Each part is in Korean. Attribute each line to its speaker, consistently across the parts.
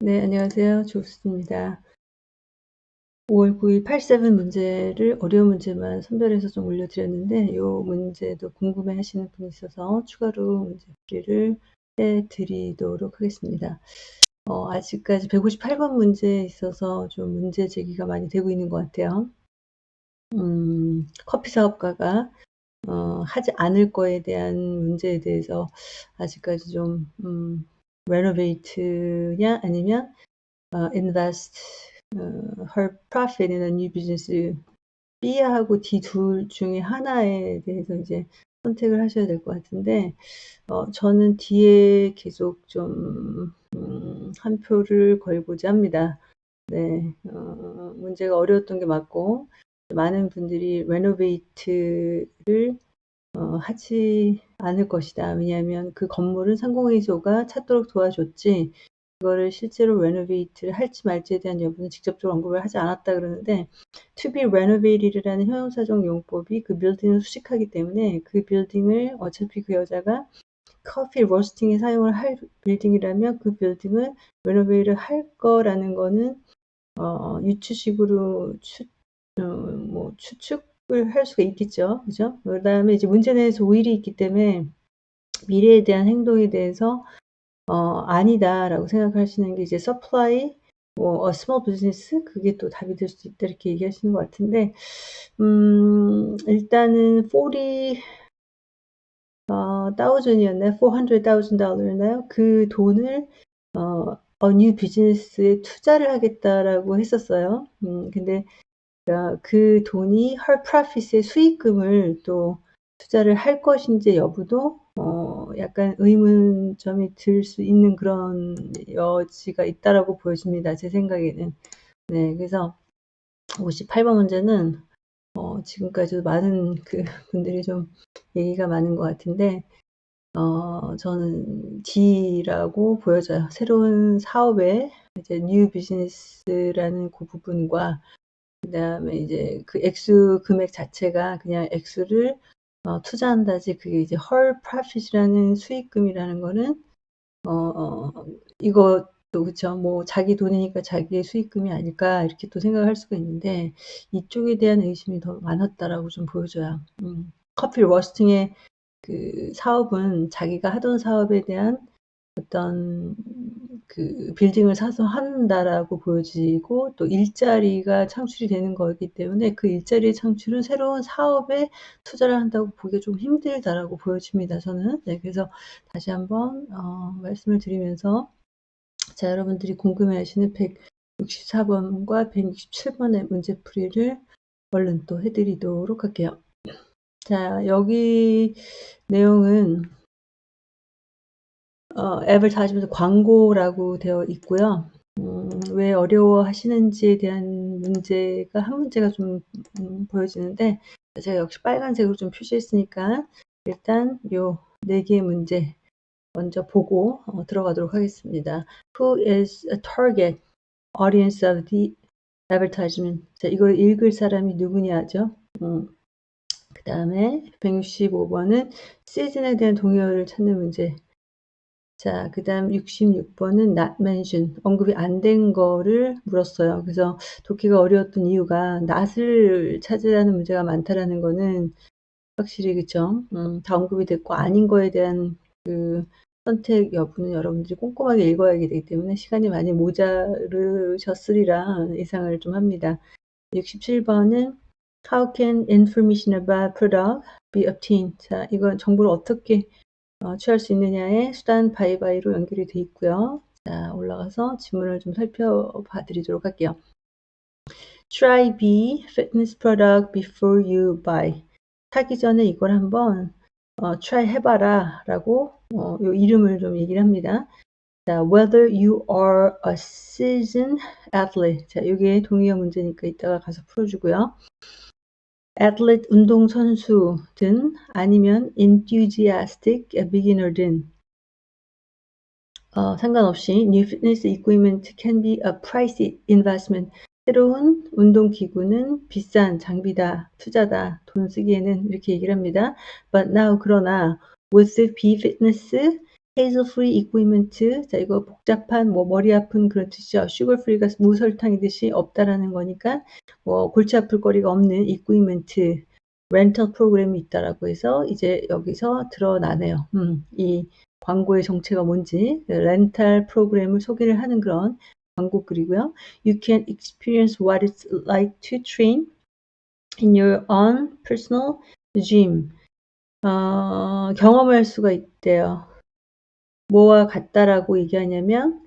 Speaker 1: 네, 안녕하세요. 조수입니다. 5월 9일 87 문제를 어려운 문제만 선별해서 좀 올려드렸는데 이 문제도 궁금해 하시는 분이 있어서 추가로 문제 풀이를 해드리도록 하겠습니다. 어, 아직까지 158번 문제에 있어서 좀 문제 제기가 많이 되고 있는 것 같아요. 음, 커피 사업가가 어, 하지 않을 거에 대한 문제에 대해서 아직까지 좀 음, renovate냐 아니면 어, invest 어, her profit in a new business B하고 D 둘 중에 하나에 대해서 이제 선택을 하셔야 될 것 같은데 어, 저는 D에 계속 좀 음, 한 표를 걸고자 합니다. 네, 어, 문제가 어려웠던 게 맞고 많은 분들이 레노베이트를 어, 하지 않을 것이다. 왜냐하면 그 건물은 상공회의소가 찾도록 도와줬지 그거를 실제로 레노베이트를 할지 말지에 대한 여부는 직접적으로 언급을 하지 않았다 그러는데 to be renovated라는 형용사적 용법이 그 빌딩을 수식하기 때문에 그 빌딩을 어차피 그 여자가 커피 로스팅에 사용을 할 빌딩이라면 그 빌딩을 레노베이를 할 거라는 거는 어, 유추식으로 추, 어, 뭐 추측을 할 수가 있겠죠. 그죠? 그 다음에 이제 문제 내에서 오일이 있기 때문에 미래에 대한 행동에 대해서 어, 아니다라고 생각하시는 게 이제 supply, 뭐, a small business, 그게 또 답이 될수 있다, 이렇게 얘기하시는 것 같은데, 음, 일단은 40, 어, thousand이었나요? 400,000 달러였나요? 그 돈을, 어, a new business에 투자를 하겠다라고 했었어요. 음, 근데, 어, 그 돈이 her profit의 수익금을 또 투자를 할 것인지 여부도 어, 약간 의문점이 들 수 있는 그런 여지가 있다라고 보여집니다. 제 생각에는. 네, 그래서 58번 문제는 어, 지금까지도 많은 그 분들이 좀 얘기가 많은 것 같은데 어, 저는 D라고 보여져요. 새로운 사업에 이제 뉴 비즈니스라는 그 부분과 그 다음에 이제 그 액수 금액 자체가 그냥 액수를 어, 투자한다지 그게 이제 헐 프로핏이라는 수익금이라는 거는 어, 어 이것도 그쵸 뭐 자기 돈이니까 자기의 수익금이 아닐까 이렇게 또 생각할 수가 있는데 이쪽에 대한 의심이 더 많았다라고 좀 보여줘요. 음, 커피 워스팅의 그 사업은 자기가 하던 사업에 대한 어떤 그 빌딩을 사서 한다라고 보여지고 또 일자리가 창출이 되는 거기 때문에 그 일자리의 창출은 새로운 사업에 투자를 한다고 보기 좀 힘들다라고 보여집니다. 저는 네, 그래서 다시 한번 어, 말씀을 드리면서 자 여러분들이 궁금해하시는 164번과 167번의 문제풀이를 얼른 또 해드리도록 할게요. 자 여기 내용은 어, advertisement 광고라고 되어 있고요. 음, 왜 어려워하시는지에 대한 문제가 한 문제가 좀 음, 보여지는데 제가 역시 빨간색으로 좀 표시했으니까 일단 요 네 개의 문제 먼저 보고 어, 들어가도록 하겠습니다. Who is a target audience of the advertisement? 자, 이걸 읽을 사람이 누구냐죠? 음, 그 다음에 165번은 시즌에 대한 동요를 찾는 문제. 자, 그 다음 66번은 not mention, 언급이 안 된 거를 물었어요. 그래서 돕기가 어려웠던 이유가 not을 찾으라는 문제가 많다라는 거는 확실히 그쵸? 음, 다 언급이 됐고 아닌 거에 대한 그 선택 여부는 여러분들이 꼼꼼하게 읽어야 되기 때문에 시간이 많이 모자르셨으리라 예상을 좀 합니다. 67번은 How can information about product be obtained? 자, 이건 정보를 어떻게 어, 취할 수 있느냐의 수단 바이바이로 연결이 되어 있고요. 자, 올라가서 지문을 좀 살펴봐 드리도록 할게요. Try B fitness product before you buy. 사기 전에 이걸 한번 어, try 해봐라 라고 어, 요 이름을 좀 얘기를 합니다. 자, whether you are a seasoned athlete. 자, 이게 동의어 문제니까 이따가 가서 풀어주고요. Athlete 운동선수 든 아니면 enthusiastic beginner든 어, 상관없이 new fitness equipment can be a pricey investment. 새로운 운동 기구는 비싼 장비다, 투자다, 돈 쓰기에는 이렇게 얘기를 합니다. But now 그러나 with the B fitness hazel free equipment. 자, 이거 복잡한 뭐 머리 아픈 그런 뜻이죠. sugar free가 무설탕이듯이 없다라는 거니까 뭐 골치 아플 거리가 없는 equipment 렌털 프로그램이 있다라고 해서 이제 여기서 드러나네요. 음, 이 광고의 정체가 뭔지 렌탈 프로그램을 소개를 하는 그런 광고 글이고요. You can experience what it's like to train in your own personal gym. 어, 경험할 수가 있대요. 뭐와 같다라고 얘기하냐면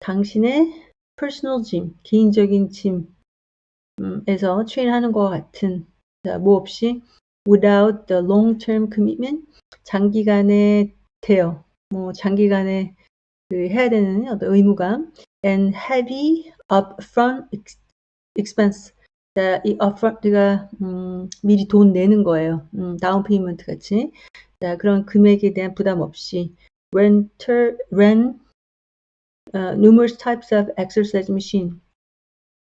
Speaker 1: 당신의 personal gym, 개인적인 짐에서 트레인하는 것과 같은 자, 뭐 없이 without the long-term commitment 장기간의 대여, 뭐 장기간의 그 해야 되는 어떤 의무감 and heavy upfront expense 자, 이 upfront가 음, 미리 돈 내는 거예요. 음, 다운 페이먼트 같이. 자, 그런 금액에 대한 부담 없이 rent uh, numerous types of exercise machine.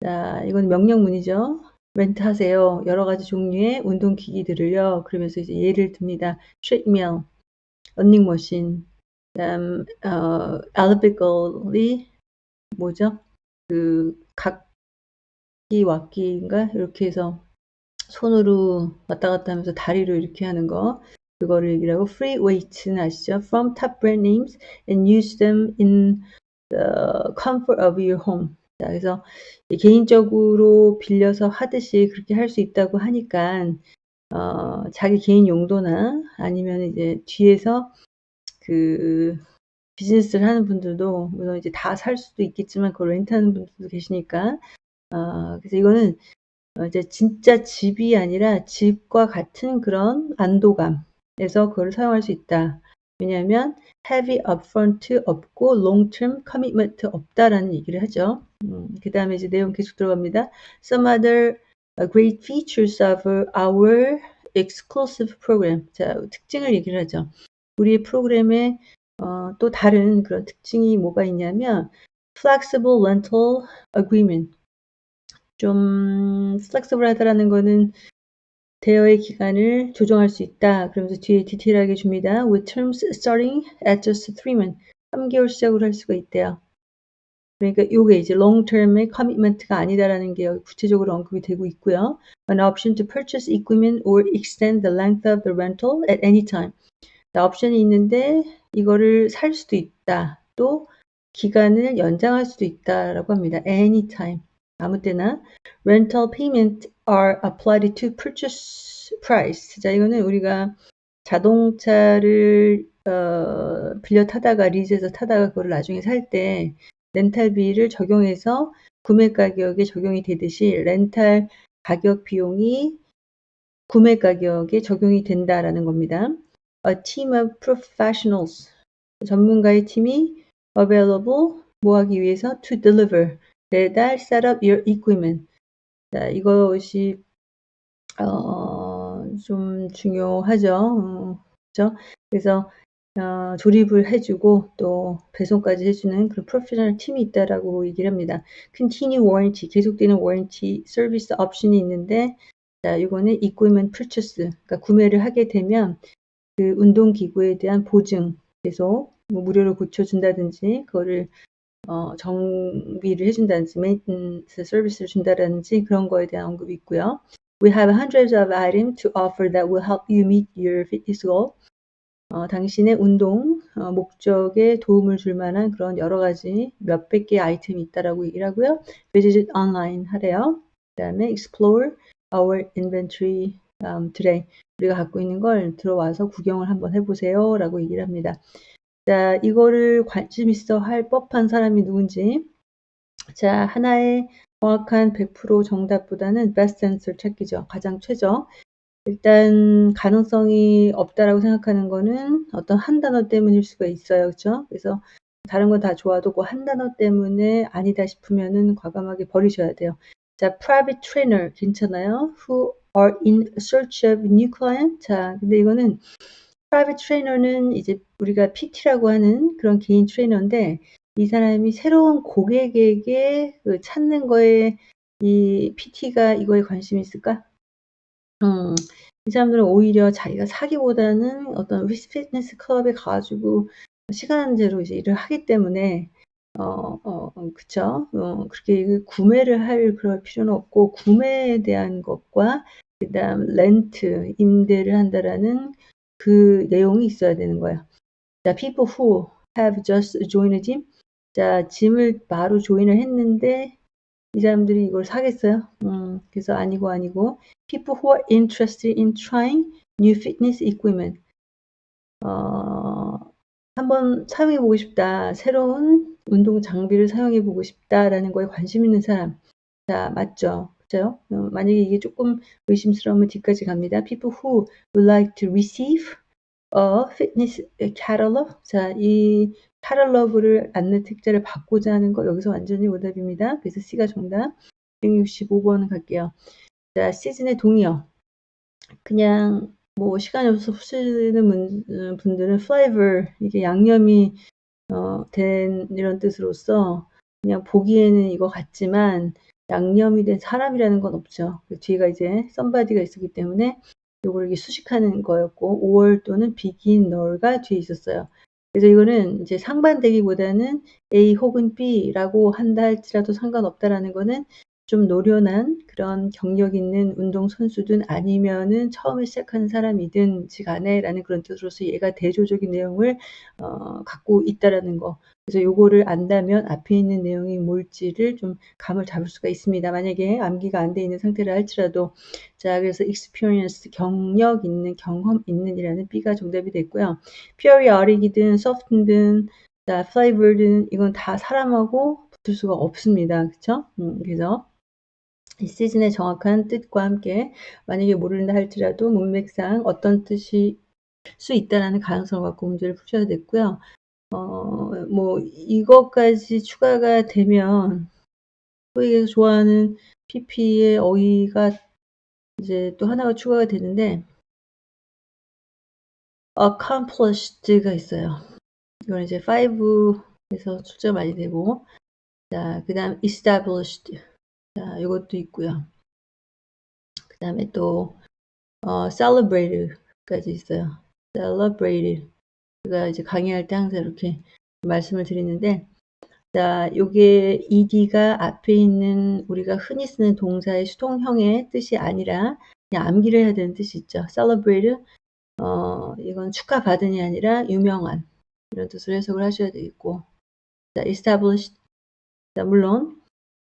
Speaker 1: 자, 이건 명령문이죠. 렌트하세요. 여러 가지 종류의 운동기기들을요. 그러면서 이제 예를 듭니다. treadmill, 런닝머신, 그다음 어, elliptically 뭐죠? 그 각기 왁기인가 이렇게 해서 손으로 왔다 갔다 하면서 다리로 이렇게 하는 거 그거를 얘기하고 free weights는 아시죠? From top brand names and use them in the comfort of your home. 자, 그래서 개인적으로 빌려서 하듯이 그렇게 할 수 있다고 하니까 어, 자기 개인 용도나 아니면 이제 뒤에서 그 비즈니스를 하는 분들도 물론 이제 다 살 수도 있겠지만 그걸 렌트하는 분들도 계시니까 어, 그래서 이거는 어, 이제 진짜 집이 아니라 집과 같은 그런 안도감 에서 그걸 사용할 수 있다. 왜냐하면 heavy upfront 없고 long term commitment 없다라는 얘기를 하죠. 음, 그 다음에 이제 내용 계속 들어갑니다. Some other great features of our exclusive program. 자, 특징을 얘기를 하죠. 우리 프로그램의 어, 또 다른 그런 특징이 뭐가 있냐면 flexible rental agreement. 좀 flexible 하다라는 거는 대여의 기간을 조정할 수 있다. 그러면서 뒤에 디테일하게 줍니다. With terms starting at just 3 months. 3개월 시작으로 할 수가 있대요. 그러니까 이게 이제 long term의 commitment가 아니다라는 게 구체적으로 언급이 되고 있고요. An option to purchase equipment or extend the length of the rental at any time. 옵션이 있는데 이거를 살 수도 있다. 또 기간을 연장할 수도 있다라고 합니다. anytime. 아무 때나 rental payment are applied to purchase price. 자, 이거는 우리가 자동차를 어, 빌려 타다가 리즈에서 타다가 그걸 나중에 살 때 렌탈비를 적용해서 구매 가격에 적용이 되듯이 렌탈 가격 비용이 구매 가격에 적용이 된다라는 겁니다. A team of professionals 전문가의 팀이 available 뭐 하기 위해서 to deliver 배달 set up your equipment 자, 이것이 어, 좀 중요하죠. 어, 그렇죠? 그래서 어, 조립을 해주고 또 배송까지 해주는 그런 프로페셔널 팀이 있다라고 얘기를 합니다. Continue warranty, 계속되는 warranty 서비스 옵션이 있는데 자, 이거는 equipment purchase, 그러니까 구매를 하게 되면 그 운동 기구에 대한 보증 계속 뭐 무료로 고쳐준다든지 그거를 어, 정비를 해준다든지 메인텐스 서비스를 준다든지 그런 거에 대한 언급이 있고요. We have hundreds of items to offer that will help you meet your fitness goal. 어, 당신의 운동 어, 목적에 도움을 줄 만한 그런 여러 가지 몇백 개의 아이템이 있다라고 얘기를 하고요. Visit online 하래요. 그 다음에 explore our inventory um, today. 우리가 갖고 있는 걸 들어와서 구경을 한번 해보세요. 라고 얘기를 합니다. 자, 이거를 관심 있어 할 법한 사람이 누군지. 자, 하나의 정확한 100% 정답보다는 best answer 찾기죠. 가장 최저. 일단 가능성이 없다라고 생각하는 거는 어떤 한 단어 때문일 수가 있어요. 그렇죠? 그래서 다른 건 다 좋아도 그 한 단어 때문에 아니다 싶으면은 과감하게 버리셔야 돼요. 자, private trainer 괜찮아요? Who are in search of new client? 자, 근데 이거는 프라이빗 트레이너는 이제 우리가 PT라고 하는 그런 개인 트레이너인데 이 사람이 새로운 고객에게 그 찾는 거에 이 PT가 이거에 관심이 있을까? 음, 이 사람들은 오히려 자기가 사기보다는 어떤 피트니스 클럽에 가가지고 시간제로 이제 일을 하기 때문에 어, 어, 어, 그쵸? 어, 그렇게 구매를 할 그럴 필요는 없고 구매에 대한 것과 그 다음 렌트 임대를 한다라는 그 내용이 있어야 되는 거예요. 자, people who have just joined a gym. 자, 짐을 바로 조인을 했는데 이 사람들이 이걸 사겠어요? 음, 그래서 아니고 아니고 people who are interested in trying new fitness equipment. 어, 한번 사용해 보고 싶다. 새로운 운동 장비를 사용해 보고 싶다라는 거에 관심 있는 사람. 자, 맞죠? 그죠? 어, 만약에 이게 조금 의심스러우면 뒤까지 갑니다. People who would like to receive a fitness catalog. 자, 이 카탈로그를 안내 책자를 받고자 하는 거 여기서 완전히 오답입니다. 그래서 C가 정답. 165번 갈게요. 자, 시즌의 동의어. 그냥 뭐 시간이 없어서 쓰는 분들은 flavor 이게 양념이 어, 된 이런 뜻으로서 그냥 보기에는 이거 같지만 양념이 된 사람이라는 건 없죠. 그 뒤에가 이제 somebody가 있었기 때문에 요거를 이게 수식하는 거였고 5월 또는 beginner가 뒤에 있었어요. 그래서 이거는 이제 상반되기보다는 A 혹은 B라고 한다 할지라도 상관없다라는 거는 좀 노련한 그런 경력 있는 운동 선수든 아니면은 처음에 시작하는 사람이든지 간에라는 그런 뜻으로서 얘가 대조적인 내용을 어, 갖고 있다라는 거. 그래서 요거를 안다면 앞에 있는 내용이 뭘지를 좀 감을 잡을 수가 있습니다. 만약에 암기가 안 돼 있는 상태라 할지라도 자 그래서 experience 경력 있는 경험 있는 이라는 B가 정답이 됐고요. periodic이든 soft든 자 flavored든 이건 다 사람하고 붙을 수가 없습니다. 그렇죠? 음, 그래서 이 시즌의 정확한 뜻과 함께 만약에 모른다 할지라도 문맥상 어떤 뜻이 수 있다라는 가능성을 갖고 문제를 푸셔야 됐고요. 어, 뭐 이것까지 추가가 되면 소위에서 좋아하는 PP의 어휘가 이제 또 하나가 추가가 되는데 accomplished,가 있어요. 이건 이제 5에서 출제가 많이 되고 자, 그 다음 established 자, 이것도 있고요. 그 다음에 또 어, celebrated까지 있어요. celebrated. 제가 이제 강의할 때 항상 이렇게 말씀을 드리는데 자, 요게 ed가 앞에 있는 우리가 흔히 쓰는 동사의 수동형의 뜻이 아니라 그냥 암기를 해야 되는 뜻이 있죠. celebrate 어, 이건 축하받은이 아니라 유명한 이런 뜻으로 해석을 하셔야 되겠고 자, established 자, 물론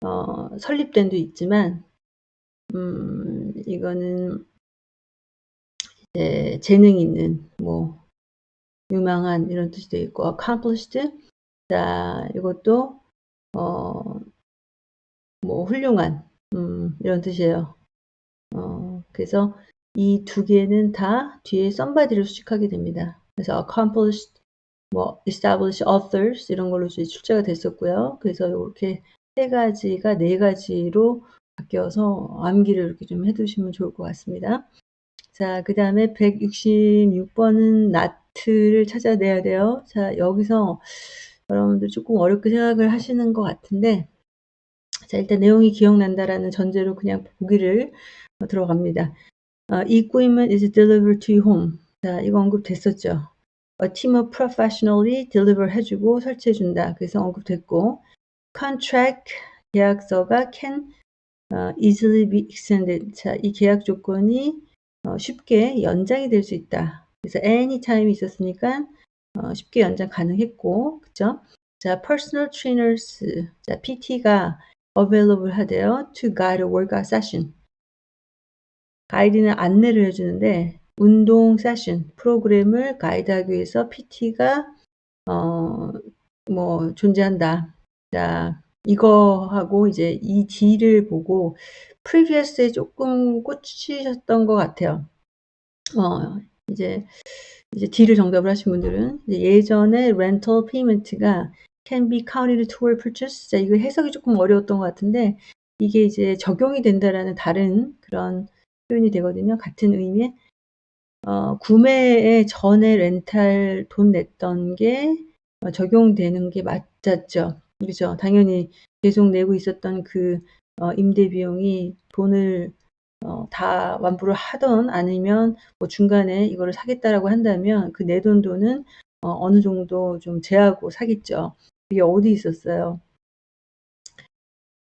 Speaker 1: 어, 설립된도 있지만 음, 이거는 재능 있는 뭐 유망한 이런 뜻이 되어 있고 accomplished 자 이것도 어, 뭐 훌륭한 음, 이런 뜻이에요. 어, 그래서 이 두 개는 다 뒤에 somebody를 수식하게 됩니다. 그래서 accomplished, 뭐 established authors 이런 걸로 출제가 됐었고요. 그래서 이렇게 세 가지가 네 가지로 바뀌어서 암기를 이렇게 좀 해두시면 좋을 것 같습니다. 자, 그 다음에 166번은 나트를 찾아내야 돼요. 자, 여기서 여러분들 조금 어렵게 생각을 하시는 것 같은데, 자, 일단 내용이 기억난다라는 전제로 그냥 보기를 들어갑니다. 어, equipment is delivered to home. 자, 이거 언급됐었죠. A team of professionally deliver 해주고 설치해준다. 그래서 언급됐고, contract 계약서가 can uh, easily be extended. 자, 이 계약 조건이 어, 쉽게 연장이 될 수 있다. 그래서 anytime이 있었으니까 어, 쉽게 연장 가능했고, 그죠? 자, personal trainers, 자, PT가 available 하대요. to guide a workout session. 가이드는 안내를 해주는데 운동 세션 프로그램을 가이드하기 위해서 PT가 어, 뭐 존재한다. 자, 이거하고 이제 이 D를 보고 previous에 조금 꽂히셨던 것 같아요. 어, 이제 이제 D를 정답을 하신 분들은 예전에 rental payment가 can be counted toward purchase. 자, 이거 해석이 조금 어려웠던 것 같은데 이게 이제 적용이 된다라는 다른 그런 표현이 되거든요. 같은 의미의 어, 구매에 전에 렌탈 돈 냈던 게 어, 적용되는 게 맞았죠. 그죠? 당연히 계속 내고 있었던 그 어, 임대 비용이 돈을 어, 다 완부를 하던 아니면 뭐 중간에 이거를 사겠다라고 한다면 그 내돈 돈은 어, 느 정도 좀 제하고 사겠죠. 이게 어디 있었어요?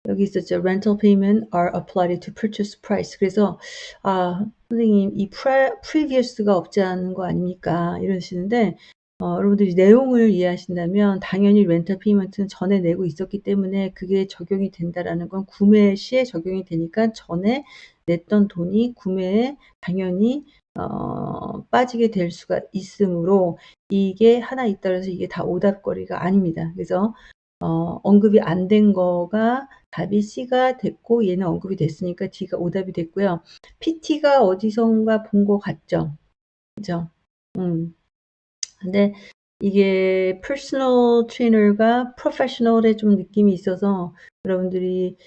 Speaker 1: 여기 있었죠. Rental payment are applied to purchase price. 그래서 아 선생님 이 previous가 없지 않은 거 아닙니까? 이러시는데 어, 여러분들이 내용을 이해하신다면 당연히 렌탈 페이먼트는 전에 내고 있었기 때문에 그게 적용이 된다라는 건 구매 시에 적용이 되니까 전에 냈던 돈이 구매에 당연히 어, 빠지게 될 수가 있으므로 이게 하나 있다 그래서 이게 다 오답거리가 아닙니다. 그래서 어, 언급이 안 된 거가 답이 C가 됐고 얘는 언급이 됐으니까 D가 오답이 됐고요. PT가 어디선가 본 것 같죠? 그죠? 음. 근데 이게 퍼스널 트레이너가 프로페셔널의 좀 느낌이 있어서 여러분들이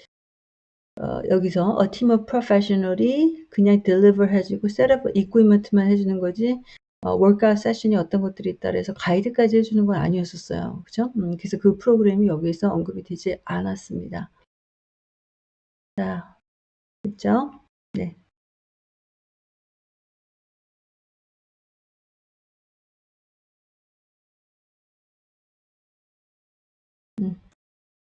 Speaker 1: 어, 여기서 a team of professional이 그냥 deliver 해주고 셋업 equipment만 해주는 거지 어, 월크아웃 세션이 어떤 것들이 있다 그래서 가이드까지 해주는 건 아니었었어요. 그죠? 음, 그래서 그 프로그램이 여기서 언급이 되지 않았습니다. 자, 됐죠? 네.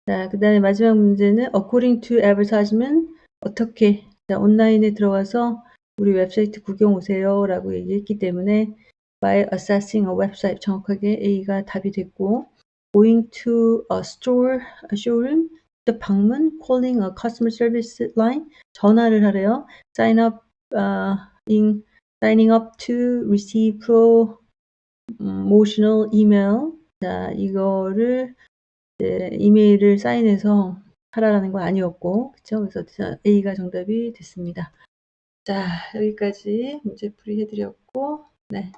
Speaker 1: 자, 그 다음에 마지막 문제는 according to advertisement 어떻게 자, 온라인에 들어가서 우리 웹사이트 구경 오세요 라고 얘기했기 때문에 by assessing a website 정확하게 A가 답이 됐고 going to a store, a showroom 또 방문 calling a customer service line 전화를 하래요 sign up uh, in signing up to receive promotional email 자 이거를 네, 이메일을 사인해서 하라라는 건 아니었고 그쵸? 그래서 A가 정답이 됐습니다. 자 여기까지 문제풀이 해드렸고 네.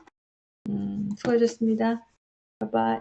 Speaker 1: 음, 수고하셨습니다. 바이바이